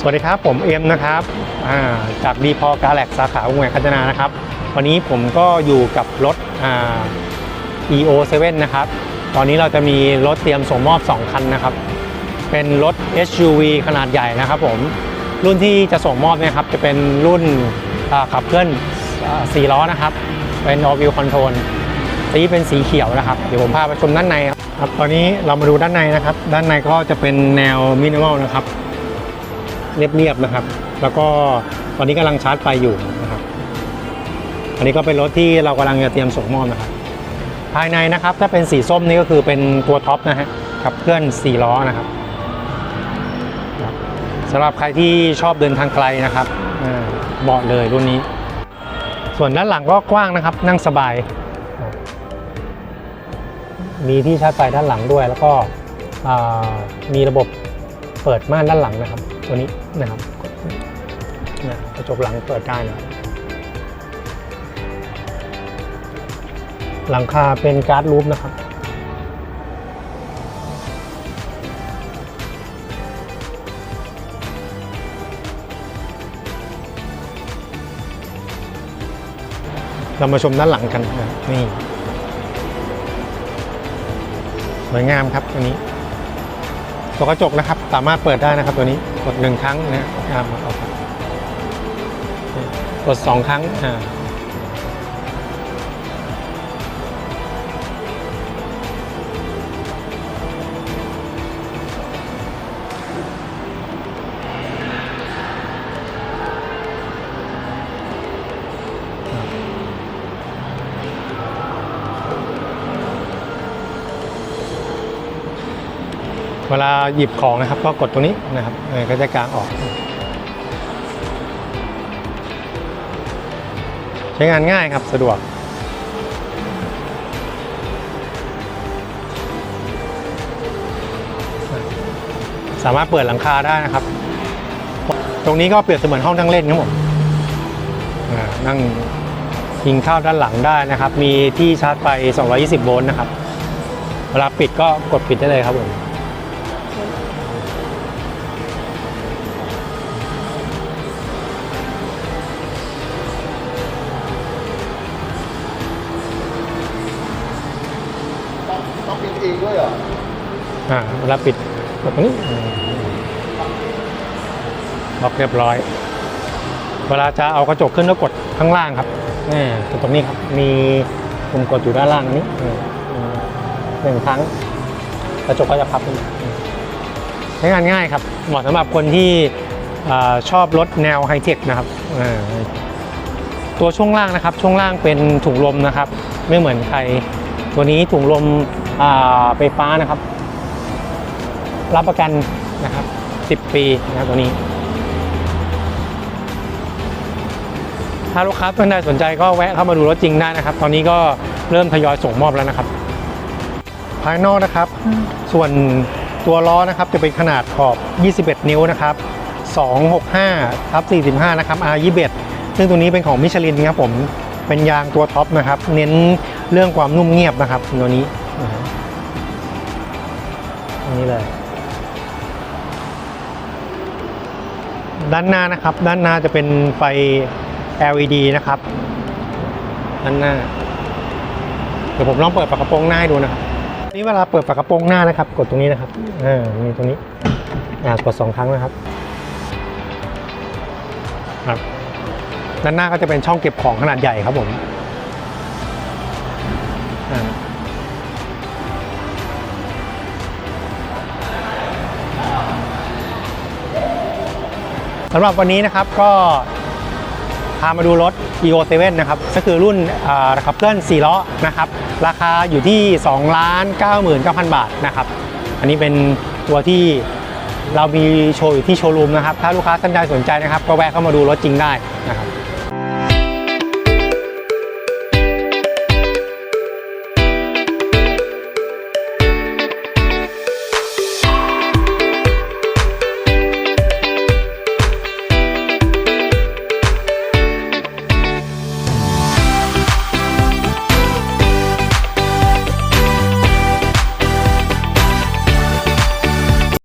สวัสดีครับ ผมเอ็มนะครับาจากดีพอกาแล็กสาขาองค์แหวนคัจนานะครับ วันนี้ผมก็อยู่กับรถอ่า EO 7 นะครับ ตอนนี้เราจะมีรถเตรียมส่งมอบ 2 คันนะครับ เป็นรถ SUV ขนาดใหญ่นะครับผม รุ่นที่จะส่งมอบเนี่ยครับจะเป็นรุ่นขับเคลื่อนอ่า4ล้อนะครับ เป็น all wheel control สีเป็นสีเขียวนะครับ เดี๋ยวผมพาไปชมด้านในครับ ตอนนี้เรามาดูด้านในนะครับ ด้านในก็จะเป็นแนวมินิมอลนะครับ เรียบๆนะครับ แล้วก็ตอนนี้กำลังชาร์จไฟอยู่นะครับ อันนี้ก็เป็นรถที่เรากำลังจะเตรียมส่งมอบนะครับ ภายในนะครับถ้าเป็นสีส้มนี่ก็คือเป็นตัวท็อปนะฮะขับเคลื่อน4ล้อนะครับสำหรับใครที่ชอบเดินทางไกลนะครับอ่าเหมาะเลยรุ่นนี้ ส่วนด้านหลังก็กว้างนะครับ นั่งสบาย มีที่ชาร์จไฟด้านหลังด้วย แล้วก็อ่ามีระบบเปิดม่านด้านหลังนะครับ ตัวนี้นะครับนี่ยกระจกหลังเปิดได้นะครับหลังคาเป็นการ์ดรูปนะครับ เรามาชมด้านหลังกันนะนี่สวยงามครับตัวนี้ตัวกระจกนะครับ สามารถเปิดได้นะครับตัวนี้ ดหนึ่งครั้งนะอ่ามาเอาครับกดสองครั้งอ่า เวลาหยิบของนะครับก็กดตรงนี้นะครับก็จะกางออก ใช้งานง่ายครับสะดวกสามารถเปิดหลังคาได้นะครับ ตรงนี้ก็เปรียบเสมือนห้องนั่งเล่นครับผมนั่งกินข้าวด้านหลังได้นะครับ มีที่ชาร์จไฟ 220 โวลต์นะครับ เวลาปิดก็กดปิดได้เลยครับผม ดเองด้วยเหรออ่าเวลาปิดกดตรงนี้ล็อกเรียบร้อย เวลาจะเอากระจกขึ้นก็กดข้างล่างครับนี่ตรงนี้ครับมีปุ่มกดอยู่ด้านล่างนี้หนึ่งครั้งกระจกก็จะพับขึ้นใช้งานง่ายครับ เหมาะสำหรับคนที่อชอบรถแนวไฮเทคนะครับตัวช่วงล่างนะครับ ช่วงล่างเป็นถุงลมนะครับ ไม่เหมือนใคร ตัวนี้ถุงลม ไฟฟ้านะครับ รับประกันนะครับ 10 ปีนะครับตัวนี้ ถ้าลูกค้าท่านใดสนใจก็แวะเข้ามาดูรถจริงได้นะครับ ตอนนี้ก็เริ่มทยอยส่งมอบแล้วนะครับ ภายนอกนะครับ ส่วนตัวล้อนะครับจะเป็นขนาดขอบ 21 นิ้วนะครับ 265ทับ45 นะครับ R21 ซึ่งตัวนี้เป็นของมิชลินครับผมเป็นยางตัวท็อปนะครับ เน้นเรื่องความนุ่มเงียบนะครับตัวนี้ อันนี้เลย ด้านหน้านะครับ ด้านหน้าจะเป็นไฟ LED นะครับ ด้านหน้า เดี๋ยวผมลองเปิดฝากระโปรงหน้าให้ดูนะครับนี่เวลาเปิดฝากระโปรงหน้านะครับ กดตรงนี้นะครับอ่ามีตรงนี้อ่ากดสองครั้งนะครับครับด้านหน้าก็จะเป็นช่องเก็บของขนาดใหญ่ครับผม สำหรับวันนี้นะครับก็พามาดูรถ EO 7 นะครับ ก็คือรุ่นอ่าขับเคลื่อน4ล้อนะครับ ราคาอยู่ที่ 2 ล้าน99,000 บาทนะครับ อันนี้เป็นตัวที่เรามีโชว์อยู่ที่โชว์รูมนะครับ ถ้าลูกค้าท่านใดสนใจนะครับ ก็แวะเข้ามาดูรถจริงได้นะครับ